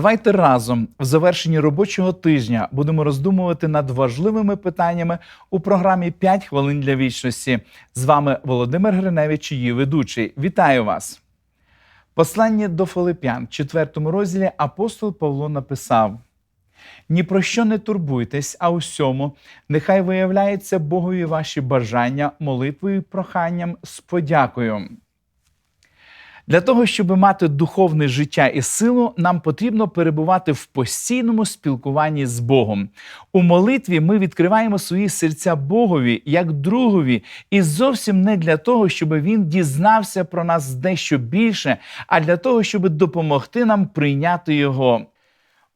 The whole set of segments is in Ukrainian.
Давайте разом в завершенні робочого тижня будемо роздумувати над важливими питаннями у програмі «5 хвилин для вічності. З вами Володимир Гриневич, її ведучий. Вітаю вас! Послання до Филип'ян, в 4 розділі апостол Павло написав: Ні про що не турбуйтесь, а усьому, нехай виявляється Богові ваші бажання, молитвою і проханням з подякою. Для того, щоб мати духовне життя і силу, нам потрібно перебувати в постійному спілкуванні з Богом. У молитві ми відкриваємо свої серця Богові як другові, і зовсім не для того, щоб він дізнався про нас дещо більше, а для того, щоб допомогти нам прийняти його.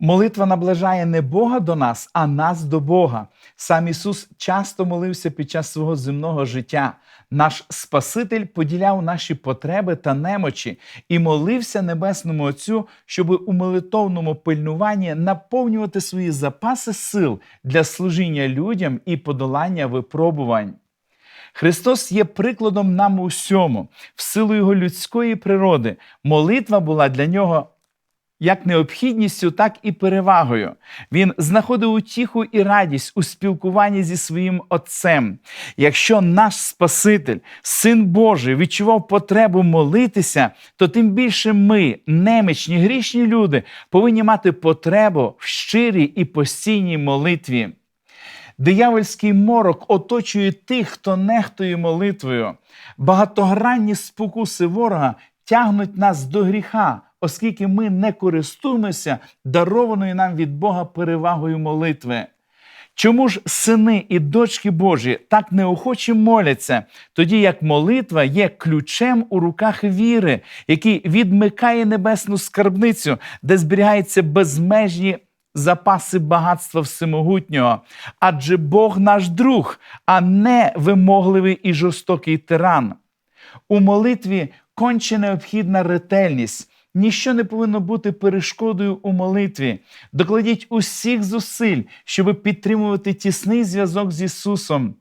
Молитва наближає не Бога до нас, а нас до Бога. Сам Ісус часто молився під час свого земного життя. Наш Спаситель поділяв наші потреби та немочі і молився Небесному Отцю, щоб у молитовному пильнуванні наповнювати свої запаси сил для служіння людям і подолання випробувань. Христос є прикладом нам у всьому, в силу його людської природи. Молитва була для нього як необхідністю, так і перевагою. Він знаходив утіху і радість у спілкуванні зі своїм Отцем. Якщо наш Спаситель, Син Божий, відчував потребу молитися, то тим більше ми, немічні, грішні люди, повинні мати потребу в щирій і постійній молитві. Диявольський морок оточує тих, хто нехтує молитвою. Багатогранні спокуси ворога тягнуть нас до гріха, оскільки ми не користуємося дарованою нам від Бога перевагою молитви. Чому ж сини і дочки Божі так неохоче моляться, тоді як молитва є ключем у руках віри, який відмикає небесну скарбницю, де зберігаються безмежні запаси багатства всемогутнього? Адже Бог наш друг, а не вимогливий і жорстокий тиран. У молитві конче необхідна ретельність. Ніщо не повинно бути перешкодою у молитві. Докладіть усіх зусиль, щоб підтримувати тісний зв'язок з Ісусом.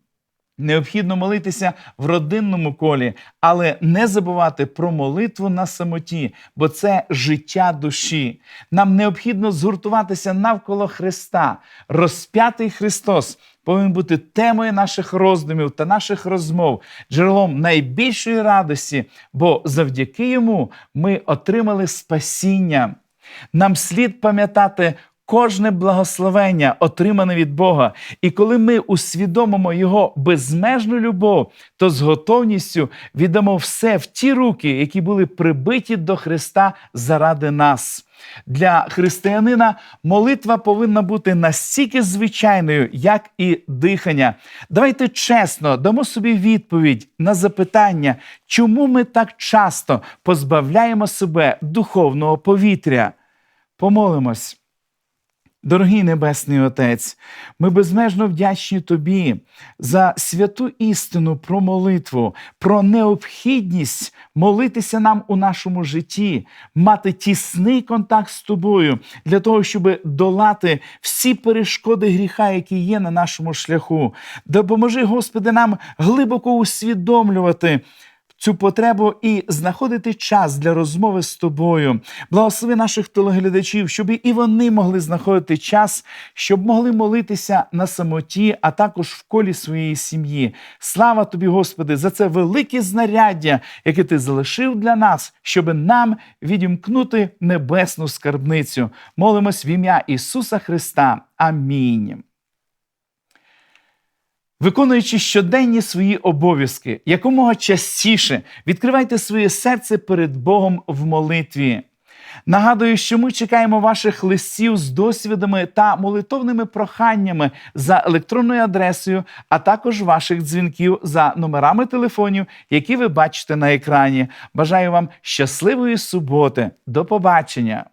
Необхідно молитися в родинному колі, але не забувати про молитву на самоті, бо це життя душі. Нам необхідно згуртуватися навколо Христа. Розп'ятий Христос повинен бути темою наших роздумів та наших розмов, джерелом найбільшої радості, бо завдяки йому ми отримали спасіння. Нам слід пам'ятати кожне благословення, отримане від Бога. І коли ми усвідомимо Його безмежну любов, то з готовністю віддамо все в ті руки, які були прибиті до Христа заради нас. Для християнина молитва повинна бути настільки звичайною, як і дихання. Давайте чесно дамо собі відповідь на запитання, чому ми так часто позбавляємо себе духовного повітря. Помолимось. Дорогий Небесний Отець, ми безмежно вдячні Тобі за святу істину про молитву, про необхідність молитися нам у нашому житті, мати тісний контакт з тобою для того, щоб долати всі перешкоди гріха, які є на нашому шляху. Допоможи, Господи, нам глибоко усвідомлювати цю потребу і знаходити час для розмови з тобою. Благослови наших телеглядачів, щоб і вони могли знаходити час, щоб могли молитися на самоті, а також в колі своєї сім'ї. Слава тобі, Господи, за це велике знаряддя, яке ти залишив для нас, щоб нам відімкнути небесну скарбницю. Молимось в ім'я Ісуса Христа. Амінь. Виконуючи щоденні свої обов'язки, якомога частіше відкривайте своє серце перед Богом в молитві. Нагадую, що ми чекаємо ваших листів з досвідами та молитовними проханнями за електронною адресою, а також ваших дзвінків за номерами телефонів, які ви бачите на екрані. Бажаю вам щасливої суботи. До побачення!